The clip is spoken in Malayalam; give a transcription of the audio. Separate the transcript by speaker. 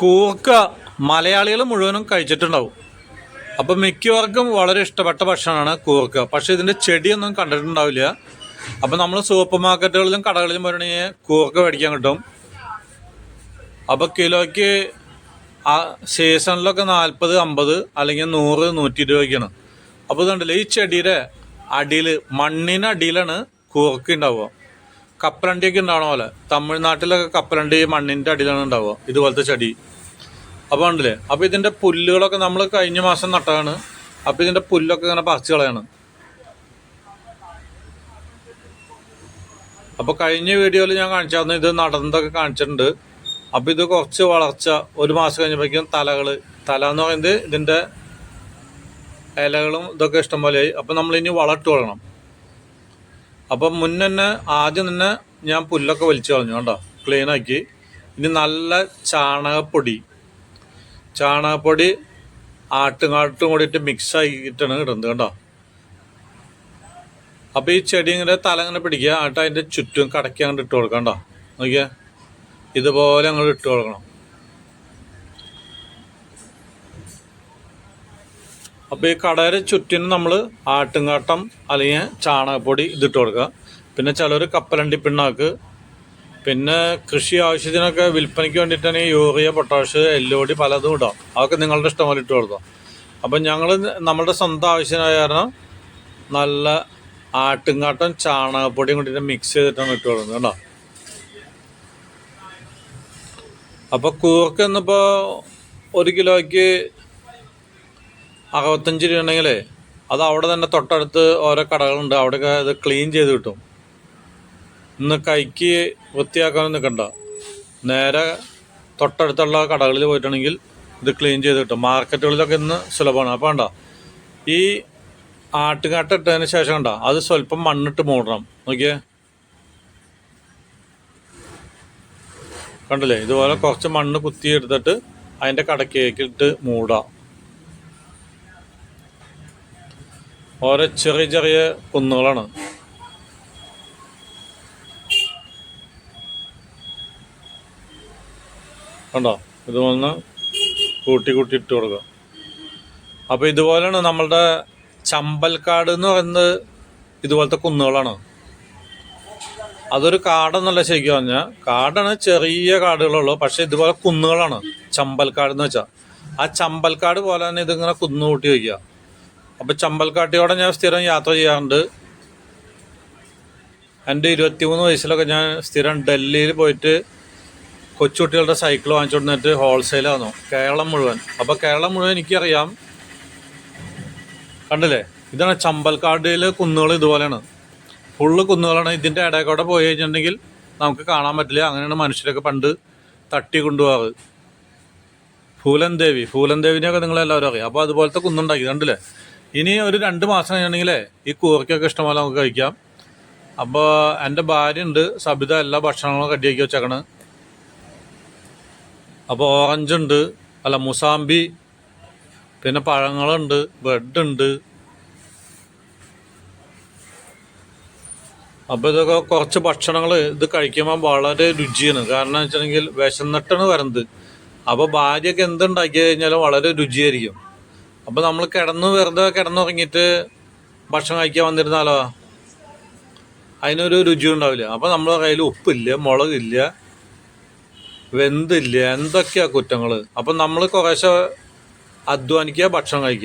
Speaker 1: കൂർക്ക മലയാളികൾ മുഴുവനും കഴിച്ചിട്ടുണ്ടാവും. അപ്പം മിക്കവർക്കും വളരെ ഇഷ്ടപ്പെട്ട ഭക്ഷണമാണ് കൂർക്ക പക്ഷെ ഇതിന്റെ ചെടിയൊന്നും കണ്ടിട്ടുണ്ടാവില്ല. അപ്പം നമ്മൾ സൂപ്പർ മാർക്കറ്റുകളിലും കടകളിലും വരണേ കൂർക്ക മേടിക്കാൻ കിട്ടും. അപ്പോൾ കിലോയ്ക്ക് ആ സീസണിലൊക്കെ നാൽപ്പത് അമ്പത് അല്ലെങ്കിൽ നൂറ് നൂറ്റി ഇരുപതൊക്കെയാണ് അപ്പോൾ ഇതുണ്ടല്ലോ ഈ ചെടിയുടെ അടിയിൽ മണ്ണിന് അടിയിലാണ് കൂർക്ക ഉണ്ടാവുക. കപ്പലണ്ടിയൊക്കെ ഉണ്ടാവണ പോലെ. തമിഴ്നാട്ടിലൊക്കെ കപ്പലണ്ടി മണ്ണിന്റെ അടിയിലാണ് ഉണ്ടാവുക. ഇതുപോലത്തെ ചെടി. അപ്പോൾ ഉണ്ടല്ലേ അപ്പോൾ ഇതിന്റെ പുല്ലുകളൊക്കെ നമ്മൾ കഴിഞ്ഞ മാസം നട്ടതാണ്. അപ്പോൾ ഇതിന്റെ പുല്ലൊക്കെ ഇങ്ങനെ പറിച്ചു കളയാണ്. അപ്പോൾ കഴിഞ്ഞ വീഡിയോയിൽ ഞാൻ കാണിച്ചായിരുന്നു. ഇത് നടന്നതൊക്കെ കാണിച്ചിട്ടുണ്ട്. അപ്പോൾ ഇത് കുറച്ച് വളർച്ച ഒരു മാസം കഴിഞ്ഞപ്പോഴേക്കും തലകൾ തല എന്ന് പറയുന്നത് ഇതിന്റെ ഇലകളും ഇതൊക്കെ ഇഷ്ടംപോലെയായി അപ്പോൾ ഇനി വളമിട്ട് കൊള്ളണം. അപ്പം മുന്നേ ആദ്യം തന്നെ ഞാൻ പുല്ലൊക്കെ വലിച്ചു കളഞ്ഞു കണ്ടോ? ക്ലീൻ ആക്കി. ഇനി നല്ല ചാണകപ്പൊടി. ചാണകപ്പൊടി ആട്ടുംകാട്ടും കൂടിയിട്ട് മിക്സ് ആക്കിയിട്ടാണ് ഇടുന്നത് കണ്ടോ? അപ്പോൾ ഈ ചെടി ഇങ്ങനെ തല ഇങ്ങനെ പിടിക്കുക ആട്ട് അതിന്റെ ചുറ്റും കടക്കി അങ്ങോട്ട് ഇട്ട് കൊടുക്കണ്ടോ കണ്ടോ? നോക്കിയാ. ഇതുപോലെ അങ്ങോട്ട് ഇട്ട് കൊടുക്കണം. അപ്പോൾ ഈ കടയുടെ ചുറ്റിനും നമ്മൾ ആട്ടുംകാട്ടം അല്ലെങ്കിൽ ചാണകപ്പൊടി ഇതിട്ട് കൊടുക്കുക. പിന്നെ ചിലർ കപ്പലണ്ടി പിണ്ണാക്ക്. പിന്നെ കൃഷി ആവശ്യത്തിനൊക്കെ വിൽപ്പനയ്ക്ക് വേണ്ടിയിട്ടാണ് യൂറിയ പൊട്ടാഷ് എല്ലുപൊടി പലതും ഇടാം. അതൊക്കെ നിങ്ങളുടെ ഇഷ്ടം പോലെ ഇട്ട് കൊടുക്കാം. അപ്പം ഞങ്ങൾ നമ്മളുടെ സ്വന്തം ആവശ്യത്തിനായ കാരണം നല്ല ആട്ടുംകാട്ടം ചാണകപ്പൊടിയും കൂട്ടി മിക്സ് ചെയ്തിട്ടാണ് ഇട്ട് കൊടുക്കുന്നത് കേട്ടോ. അപ്പോൾ കൂർക്ക് ഇന്നിപ്പോൾ ഒരു കിലോയ്ക്ക് അറുപത്തഞ്ച് രൂപ ഉണ്ടെങ്കിൽ അത് അവിടെ തന്നെ തൊട്ടടുത്ത് ഓരോ കടകളുണ്ട്. അവിടെയൊക്കെ ഇത് ക്ലീൻ ചെയ്ത് കിട്ടും. ഇന്ന് കൈക്ക് വൃത്തിയാക്കാനും നിൽക്കണ്ട നേരെ തൊട്ടടുത്തുള്ള കടകളിൽ പോയിട്ടുണ്ടെങ്കിൽ ഇത് ക്ലീൻ ചെയ്ത് കിട്ടും. മാർക്കറ്റുകളിലൊക്കെ ഇന്ന് സുലഭമാണ്. അപ്പോൾ വേണ്ട ഈ ആട്ടുകാട്ട ഇട്ടതിന് ശേഷം കണ്ട അത് സ്വല്പം മണ്ണിട്ട് മൂടണം. നോക്കിയേ. കണ്ടില്ലേ ഇതുപോലെ കുറച്ച് മണ്ണ് കുത്തിയെടുത്തിട്ട് അതിന്റെ കടക്കേക്കിട്ട് മൂടാം. ഓരോ ചെറിയ ചെറിയ കുന്നുകളാണ്. കണ്ടോ? ഇത് വന്ന് കൂട്ടി കൂട്ടി ഇട്ട് കൊടുക്കുക. അപ്പോൾ ഇതുപോലെയാണ് നമ്മളുടെ ചമ്പൽക്കാട് എന്ന് പറയുന്നത് ഇതുപോലത്തെ കുന്നുകളാണ്. അതൊരു കാടെന്നല്ല ശരിക്കും പറഞ്ഞാൽ കാടാണ് ചെറിയ കാടുകളുള്ളൂ പക്ഷെ ഇതുപോലെ കുന്നുകളാണ്. ചമ്പൽക്കാട് എന്ന് വെച്ചാൽ ആ ചമ്പൽക്കാട് പോലെ തന്നെ ഇതിങ്ങനെ കുന്നു കൂട്ടി വയ്ക്കുക. അപ്പോൾ ചമ്പൽക്കാട്ടിയോടെ ഞാൻ സ്ഥിരം യാത്ര ചെയ്യാറുണ്ട്. എന്റെ ഇരുപത്തിമൂന്ന് വയസ്സിലൊക്കെ ഞാൻ സ്ഥിരം ഡൽഹിയിൽ പോയിട്ട് കൊച്ചുകുട്ടികളുടെ സൈക്കിൾ വാങ്ങിച്ചുകൊണ്ടിട്ട് ഹോൾസെയിലാണോ കേരളം മുഴുവൻ. അപ്പോൾ കേരളം മുഴുവൻ എനിക്കറിയാം. കണ്ടില്ലേ? ഇതാണ് ചമ്പൽക്കാടിലെ കുന്നുകൾ ഇതുപോലെയാണ്. ഫുള്ള് കുന്നുകളാണ്. ഇതിന്റെ ഇടയിൽ പോയി കഴിഞ്ഞിട്ടുണ്ടെങ്കിൽ നമുക്ക് കാണാൻ പറ്റില്ല. അങ്ങനെയാണ് മനുഷ്യരൊക്കെ പണ്ട് തട്ടി കൊണ്ടുപോകാറ് ഫൂലൻ ദേവി ഫൂലൻ ദേവിനെയൊക്കെ നിങ്ങളെല്ലാവരും അറിയാം. അപ്പോൾ അതുപോലത്തെ കുന്നുണ്ടാക്കി. കണ്ടില്ലേ? ഇനി ഒരു രണ്ട് മാസം കഴിഞ്ഞാണെങ്കിൽ ഈ കൂർക്കൊക്കെ ഇഷ്ടംപോലെ നമുക്ക് കഴിക്കാം. അപ്പോൾ എന്റെ ഭാര്യ ഉണ്ട് സബിത എല്ലാ ഭക്ഷണങ്ങളും കടിയാക്കി വെച്ചേക്കണ്. അപ്പോൾ ഓറഞ്ച് ഉണ്ട്. അല്ല മുസാമ്പി. പിന്നെ പഴങ്ങളുണ്ട്. ബ്രെഡ് ഉണ്ട്. അപ്പോൾ ഇതൊക്കെ കുറച്ച് ഭക്ഷണങ്ങൾ ഇത് കഴിക്കുമ്പോൾ വളരെ രുചിയാണ്. കാരണം വെച്ചിട്ടുണ്ടെങ്കിൽ വിശന്നിട്ടാണ് വരുന്നത് അപ്പോൾ ഭാര്യയൊക്കെ എന്തുണ്ടാക്കി കഴിഞ്ഞാലും വളരെ രുചിയായിരിക്കും. അപ്പോൾ നമ്മൾ കിടന്ന് വെറുതെ കിടന്നുറങ്ങിയിട്ട് ഭക്ഷണം കഴിക്കാൻ വന്നിരുന്നാലോ? അതിനൊരു രുചി ഉണ്ടാവില്ല. അപ്പോൾ നമ്മളെ കയ്യിൽ ഉപ്പില്ല മുളകില്ല വെന്തില്ല എന്തൊക്കെയാ കുറ്റങ്ങൾ അപ്പം നമ്മൾ കുറേശ്ശെ അധ്വാനിക്കുക ഭക്ഷണം കഴിക്കുക.